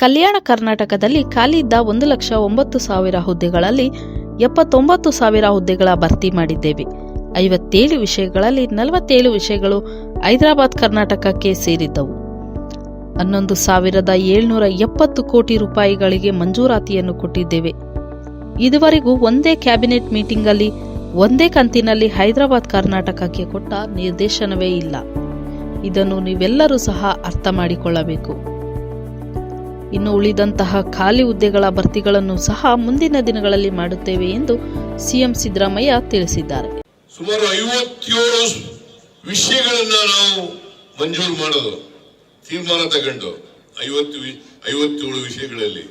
ಕಲ್ಯಾಣ ಕರ್ನಾಟಕದಲ್ಲಿ ಖಾಲಿ ಇದ್ದ ಒಂದು ಲಕ್ಷ ಒಂಬತ್ತು ಸಾವಿರ ಹುದ್ದೆಗಳಲ್ಲಿ ಎಪ್ಪತ್ತೊಂಬತ್ತು ಸಾವಿರ ಹುದ್ದೆಗಳ ಭರ್ತಿ ಮಾಡಿದ್ದೇವೆ. ಐವತ್ತೇಳು ವಿಷಯಗಳಲ್ಲಿ ನಲವತ್ತೇಳು ವಿಷಯಗಳು ಹೈದರಾಬಾದ್ ಕರ್ನಾಟಕಕ್ಕೆ ಸೇರಿದ್ದವು. ಹನ್ನೊಂದು ಸಾವಿರದ ಏಳ್ನೂರ ಎಪ್ಪತ್ತು ಕೋಟಿ ರೂಪಾಯಿಗಳಿಗೆ ಮಂಜೂರಾತಿಯನ್ನು ಕೊಟ್ಟಿದ್ದೇವೆ. ಇದುವರೆಗೂ ಒಂದೇ ಕ್ಯಾಬಿನೆಟ್ ಮೀಟಿಂಗಲ್ಲಿ ಒಂದೇ ಕಂತಿನಲ್ಲಿ ಹೈದರಾಬಾದ್ ಕರ್ನಾಟಕಕ್ಕೆ ಕೊಟ್ಟ ನಿರ್ದೇಶನವೇ ಇಲ್ಲ. ಇದನ್ನು ನೀವೆಲ್ಲರೂ ಸಹ ಅರ್ಥ ಮಾಡಿಕೊಳ್ಳಬೇಕು. ಇನ್ನು ಉಳಿದಂತಹ ಖಾಲಿ ಹುದ್ದೆಗಳ ಭರ್ತಿಗಳನ್ನು ಸಹ ಮುಂದಿನ ದಿನಗಳಲ್ಲಿ ಮಾಡುತ್ತೇವೆ ಎಂದು ಸಿಎಂ ಸಿದ್ದರಾಮಯ್ಯ ತಿಳಿಸಿದ್ದಾರೆ. ಸುಮಾರು ಐವತ್ತೇಳು ವಿಷಯಗಳನ್ನ ನಾವು ಮಂಜೂರು ಮಾಡೋದು, ತೀರ್ಮಾನ ತಗೊಂಡು ಐವತ್ತು ಐವತ್ತೇಳು ವಿಷಯಗಳಲ್ಲಿ.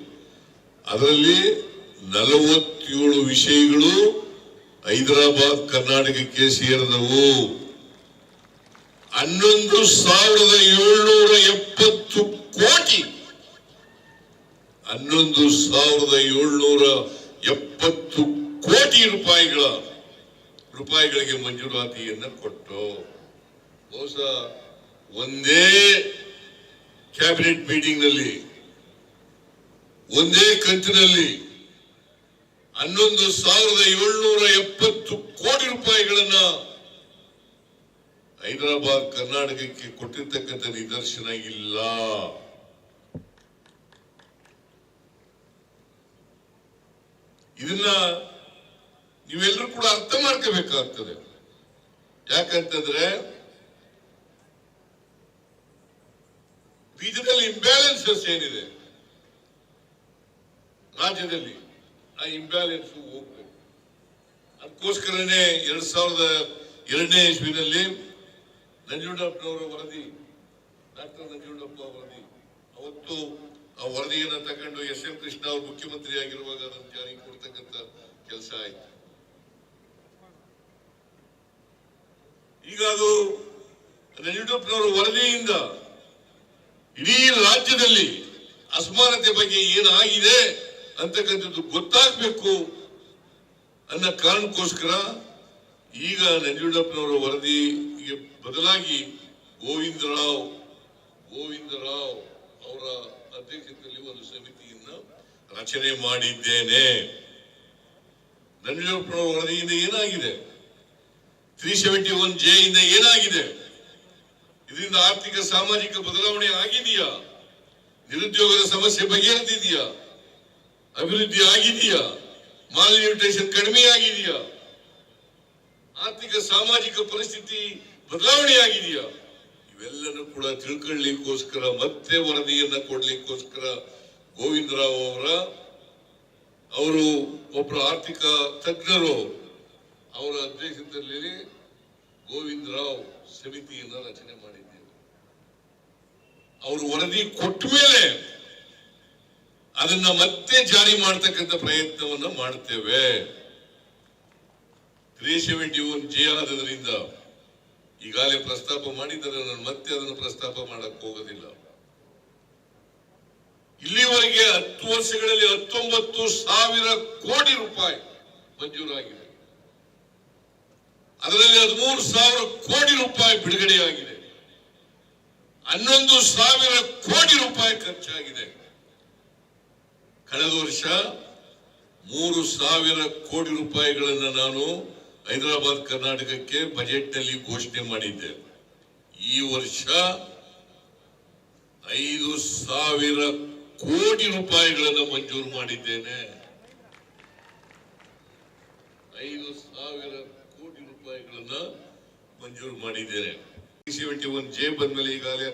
ಅದರಲ್ಲಿ ನಲವತ್ತೇಳು ವಿಷಯಗಳು ಹೈದರಾಬಾದ್, ಕರ್ನಾಟಕಕ್ಕೆ ಸೇರಿದವು. ಹನ್ನೊಂದು ಸಾವಿರದ ಏಳ್ನೂರ ಎಪ್ಪತ್ತು ಕೋಟಿ ಹನ್ನೊಂದು ಸಾವಿರದ ಏಳ್ನೂರ ಎಪ್ಪತ್ತು ಕೋಟಿ ರೂಪಾಯಿಗಳ ರೂಪಾಯಿಗಳಿಗೆ ಮಂಜೂರಾತಿಯನ್ನು ಕೊಟ್ಟು. ಬಹುಶಃ ಒಂದೇ ಕ್ಯಾಬಿನೆಟ್ ಮೀಟಿಂಗ್ನಲ್ಲಿ ಒಂದೇ ಕಂತಿನಲ್ಲಿ ಹನ್ನೊಂದು ಸಾವಿರದ ಏಳ್ನೂರ ಎಪ್ಪತ್ತು ಕೋಟಿ ರೂಪಾಯಿಗಳನ್ನ ಹೈದರಾಬಾದ್, ಕರ್ನಾಟಕಕ್ಕೆ ಕೊಟ್ಟಿರ್ತಕ್ಕಂಥ ನಿದರ್ಶನ ಇಲ್ಲ. ಇದನ್ನ ನೀವೆಲ್ಲರೂ ಕೂಡ ಅರ್ಥ ಮಾಡ್ಕೋಬೇಕಾಗ್ತದೆ. ಯಾಕಂತಂದ್ರೆ ಬೀಜದಲ್ಲಿ ಇಂಬ್ಯಾಲೆನ್ಸಸ್ ಏನಿದೆ? ರಾಜ್ಯದಲ್ಲಿ ಆ ಇಂಬ್ಯಾಲೆನ್ಸ್ ಹೋಗ್ಬೇಕು. ಅದಕ್ಕೋಸ್ಕರನೇ ಎರಡ್ ಸಾವಿರದ ಎರಡನೇ ಇಸ್ವಿನಲ್ಲಿ ನಂಜುಂಡಪ್ಪನವರ ವರದಿ, ಡಾಕ್ಟರ್ ನಂಜುಂಡಪ್ಪ ವರದಿ. ಅವತ್ತು ಆ ವರದಿಯನ್ನು ತಗೊಂಡು ಎಸ್ ಎಂ ಕೃಷ್ಣ ಅವರು ಮುಖ್ಯಮಂತ್ರಿ ಆಗಿರುವಾಗ ಅದನ್ನು ಜಾರಿಗೆ ಕೊಡ್ತಕ್ಕಂಥ ಕೆಲಸ ಆಯ್ತು. ಈಗ ಅದು ಯಡಿಯೂರಪ್ಪನವರ ವರದಿಯಿಂದ ಇಡೀ ರಾಜ್ಯದಲ್ಲಿ ಅಸಮಾನತೆ ಬಗ್ಗೆ ಏನಾಗಿದೆ ಅಂತಕ್ಕಂಥದ್ದು ಗೊತ್ತಾಗಬೇಕು ಅನ್ನೋ ಕಾರಣಕ್ಕೋಸ್ಕರ ಈಗ ನಂಜುಂಡಪ್ಪನವರ ವರದಿಗೆ ಬದಲಾಗಿ ಗೋವಿಂದರಾವ್ ಗೋವಿಂದರಾವ್ ಅವರ ಅಧ್ಯಕ್ಷತೆಯಲ್ಲಿ ಒಂದು ಸಮಿತಿಯನ್ನು ರಚನೆ ಮಾಡಿದ್ದೇನೆ. ನಂಜುಂಡಪ್ಪನವರ ವರದಿಯಿಂದ ಏನಾಗಿದೆ? ತ್ರೀ ಸೆವೆಂಟಿ ಒನ್ ಜೆ ಇಂದ ಏನಾಗಿದೆ? ಇದರಿಂದ ಆರ್ಥಿಕ ಸಾಮಾಜಿಕ ಬದಲಾವಣೆ ಆಗಿದೆಯಾ? ನಿರುದ್ಯೋಗದ ಸಮಸ್ಯೆ ಬಗೆಹರಿದಿದೆಯಾ? ಅಭಿವೃದ್ಧಿ ಆಗಿದೆಯಾ? ಮಾಲ್ನ್ಯೂಟ್ರಿಷನ್ ಕಡಿಮೆ ಆಗಿದೆಯಾ ಆರ್ಥಿಕ ಸಾಮಾಜಿಕ ಪರಿಸ್ಥಿತಿ ಬದಲಾವಣೆ ಆಗಿದೆಯಾ ಇವೆಲ್ಲನೂ ಕೂಡ ತಿಳ್ಕೊಳ್ಳಿಕ್ಕೋಸ್ಕರ, ಮತ್ತೆ ವರದಿಯನ್ನ ಕೊಡ್ಲಿಕ್ಕೋಸ್ಕರ ಗೋವಿಂದರಾವ್ ಅವರ, ಅವರು ಒಬ್ಬರು ಆರ್ಥಿಕ ತಜ್ಞರು, ಅವರ ಅಧ್ಯಕ್ಷತೆಯಲ್ಲಿ ಗೋವಿಂದರಾವ್ ಸಮಿತಿಯನ್ನ ರಚನೆ ಮಾಡಿದ್ದೇವೆ ಅವರು ವರದಿ ಕೊಟ್ಟ ಮೇಲೆ ಅದನ್ನ ಮತ್ತೆ ಜಾರಿ ಮಾಡತಕ್ಕಂಥ ಪ್ರಯತ್ನವನ್ನ ಮಾಡ್ತೇವೆ. ತ್ರೀ ಸೆವೆಂಟಿ ಒನ್ ಜೆ ಈಗಾಗಲೇ ಪ್ರಸ್ತಾಪ ಮಾಡಿದ್ದರೆ, ನಾನು ಮತ್ತೆ ಅದನ್ನು ಪ್ರಸ್ತಾಪ ಮಾಡಕ್ ಹೋಗೋದಿಲ್ಲ. ಇಲ್ಲಿವರೆಗೆ ಹತ್ತು ವರ್ಷಗಳಲ್ಲಿ ಹತ್ತೊಂಬತ್ತು ಸಾವಿರ ಕೋಟಿ ರೂಪಾಯಿ ಮಂಜೂರಾಗಿದೆ. ಅದರಲ್ಲಿ ಹದಿಮೂರು ಸಾವಿರ ಕೋಟಿ ರೂಪಾಯಿ ಬಿಡುಗಡೆಯಾಗಿದೆ. ಹನ್ನೊಂದು ಸಾವಿರ ಕೋಟಿ ರೂಪಾಯಿ ಖರ್ಚಾಗಿದೆ. ಕಳೆದ ವರ್ಷ ಮೂರು ಸಾವಿರ ಕೋಟಿ ರೂಪಾಯಿಗಳನ್ನು ನಾನು ಹೈದರಾಬಾದ್, ಕರ್ನಾಟಕಕ್ಕೆ ಬಜೆಟ್ನಲ್ಲಿ ಘೋಷಣೆ ಮಾಡಿದ್ದೆ. ಈ ವರ್ಷ ಐದು ಸಾವಿರ ಕೋಟಿ ರೂಪಾಯಿಗಳನ್ನು ಮಂಜೂರು ಮಾಡಿದ್ದೇನೆ. ಐದು ಸಾವಿರ ಕೋಟಿ ರೂಪಾಯಿಗಳನ್ನ ಮಂಜೂರು ಮಾಡಿದ್ದೇನೆ. ಸೆವೆಂಟಿ ಒನ್ ಜೆ ಬಂದ್ಮೇಲೆ ಈಗಾಗಲೇ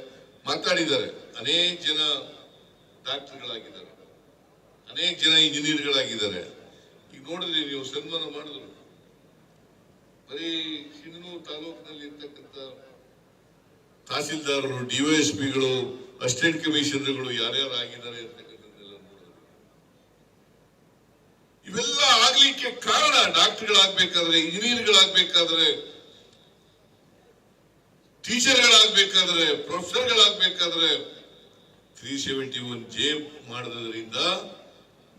ಮಾತಾಡಿದ್ದಾರೆ. ಅನೇಕ ಜನ ಡಾಕ್ಟರ್ಗಳಾಗಿದ್ದಾರೆ. ಅನೇಕ ಜನ ಇಂಜಿನಿಯರ್ಗಳಾಗಿದ್ದಾರೆ. ಈಗ ನೋಡಿದ್ರಿ ನೀವು ಸನ್ಮಾನ ಮಾಡಿದ್ರು. ಬರೀ ಸಿಂಧನೂರು ತಾಲೂಕಿನಲ್ಲಿ ಇರ್ತಕ್ಕಂಥ ತಹಸೀಲ್ದಾರರು ಡಿವೈಎಸ್ಪಿಗಳು ಅಸಿಸ್ಟೆಂಟ್ ಕಮಿಷನರ್ಗಳು ಯಾರ್ಯಾರು ಆಗಿದ್ದಾರೆ ಅಂತಕ್ಕಂಥದ್ದೆಲ್ಲ ನೋಡೋದು. ಇವೆಲ್ಲ ಆಗ್ಲಿಕ್ಕೆ ಕಾರಣ ಡಾಕ್ಟರ್ಗಳಾಗ್ಬೇಕಾದ್ರೆ, ಇಂಜಿನಿಯರ್ಗಳಾಗ್ಬೇಕಾದ್ರೆ, ಟೀಚರ್ಗಳಾಗ್ಬೇಕಾದ್ರೆ, ಪ್ರೊಫೆಸರ್ಗಳಾಗ್ಬೇಕಾದ್ರೆ, ತ್ರೀ ಸೆವೆಂಟಿ ಒನ್ ಜೆ ಮಾಡೋದ್ರಿಂದ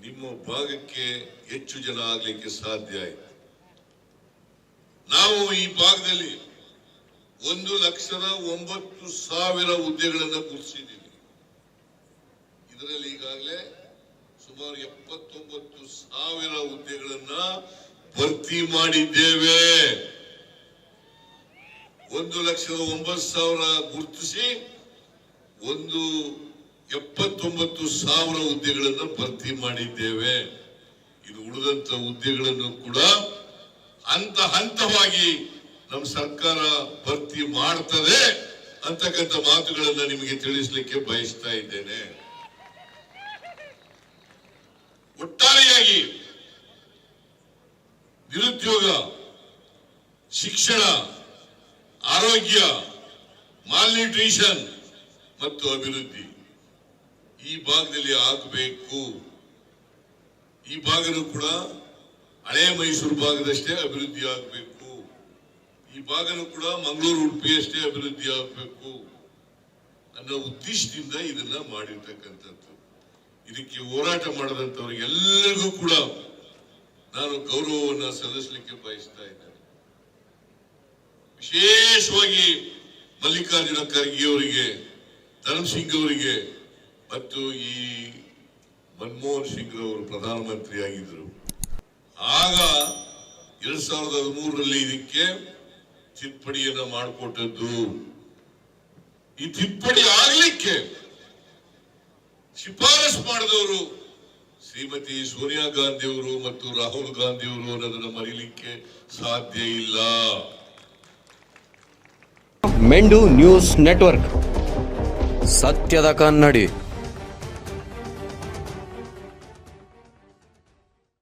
ನಿಮ್ಮ ಭಾಗಕ್ಕೆ ಹೆಚ್ಚು ಜನ ಆಗ್ಲಿಕ್ಕೆ ಸಾಧ್ಯ ಆಯ್ತು. ನಾವು ಈ ಭಾಗದಲ್ಲಿ ಒಂದು ಲಕ್ಷದ ಒಂಬತ್ತು ಸಾವಿರ ಹುದ್ದೆಗಳನ್ನು ಗುರುತಿಸಿದ್ದೀವಿ. ಇದರಲ್ಲಿ ಈಗಾಗಲೇ ಸುಮಾರು ಎಪ್ಪತ್ತೊಂಬತ್ತು ಸಾವಿರ ಹುದ್ದೆಗಳನ್ನ ಭರ್ತಿ ಮಾಡಿದ್ದೇವೆ. ಒಂದು ಲಕ್ಷದ ಒಂಬತ್ತು ಸಾವಿರ ಗುರುತಿಸಿ ಒಂದು ಎಪ್ಪತ್ತೊಂಬತ್ತು ಸಾವಿರ ಹುದ್ದೆಗಳನ್ನು ಭರ್ತಿ ಮಾಡಿದ್ದೇವೆ. ಇದು ಉಳಿದಂತ ಹುದ್ದೆಗಳನ್ನು ಕೂಡ ಹಂತ ಹಂತವಾಗಿ ನಮ್ಮ ಸರ್ಕಾರ ಭರ್ತಿ ಮಾಡ್ತದೆ ಅಂತಕ್ಕಂಥ ಮಾತುಗಳನ್ನ ನಿಮಗೆ ತಿಳಿಸ್ಲಿಕ್ಕೆ ಬಯಸ್ತಾ ಇದ್ದೇನೆ. ಒಟ್ಟಾರೆಯಾಗಿ ನಿರುದ್ಯೋಗ, ಶಿಕ್ಷಣ, ಆರೋಗ್ಯ, ಮಾಲ್ನ್ಯೂಟ್ರಿಷನ್ ಮತ್ತು ಅಭಿವೃದ್ಧಿ ಈ ಭಾಗದಲ್ಲಿ ಆಗಬೇಕು. ಈ ಭಾಗನೂ ಕೂಡ ಹಳೆ ಮೈಸೂರು ಭಾಗದಷ್ಟೇ ಅಭಿವೃದ್ಧಿ ಆಗಬೇಕು. ಈ ಭಾಗನೂ ಕೂಡ ಮಂಗಳೂರು ಉಡುಪಿಯಷ್ಟೇ ಅಭಿವೃದ್ಧಿ ಆಗಬೇಕು. ಅನ್ನೋ ಉದ್ದೇಶದಿಂದ ಇದನ್ನ ಮಾಡಿರ್ತಕ್ಕಂಥದ್ದು. ಇದಕ್ಕೆ ಹೋರಾಟ ಮಾಡಿದಂಥವ್ರಿಗೆಲ್ಲರಿಗೂ ಕೂಡ ನಾನು ಗೌರವವನ್ನ ಸಲ್ಲಿಸಲಿಕ್ಕೆ ಬಯಸ್ತಾ ಇದ್ದೇನೆ. ವಿಶೇಷವಾಗಿ ಮಲ್ಲಿಕಾರ್ಜುನ ಖರ್ಗೆ ಅವರಿಗೆ ಧರ್ಮ್ ಸಿಂಗ್ ಅವರಿಗೆ, ಮತ್ತು ಈ ಮನಮೋಹನ್ ಸಿಂಗ್ ಅವರು ಪ್ರಧಾನಮಂತ್ರಿ ಆಗಿದ್ರು ಆಗ ಎರಡ್ ಸಾವಿರದ ಹದಿಮೂರರಲ್ಲಿ ಇದಕ್ಕೆ ತಿಪ್ಪಡಿಯನ್ನು ಮಾಡಿಕೊಟ್ಟದ್ದು. ಈ ತಿದ್ದುಪಡಿ ಆಗ್ಲಿಕ್ಕೆ ಶಿಫಾರಸ್ ಮಾಡಿದವರು ಶ್ರೀಮತಿ ಸೋನಿಯಾ ಗಾಂಧಿ ಅವರು ಮತ್ತು ರಾಹುಲ್ ಗಾಂಧಿ ಅವರು ಅನ್ನೋದನ್ನು ಮರೀಲಿಕ್ಕೆ ಸಾಧ್ಯ ಇಲ್ಲ. Mendu news network. ಸತ್ಯದ ಕನ್ನಡಿ.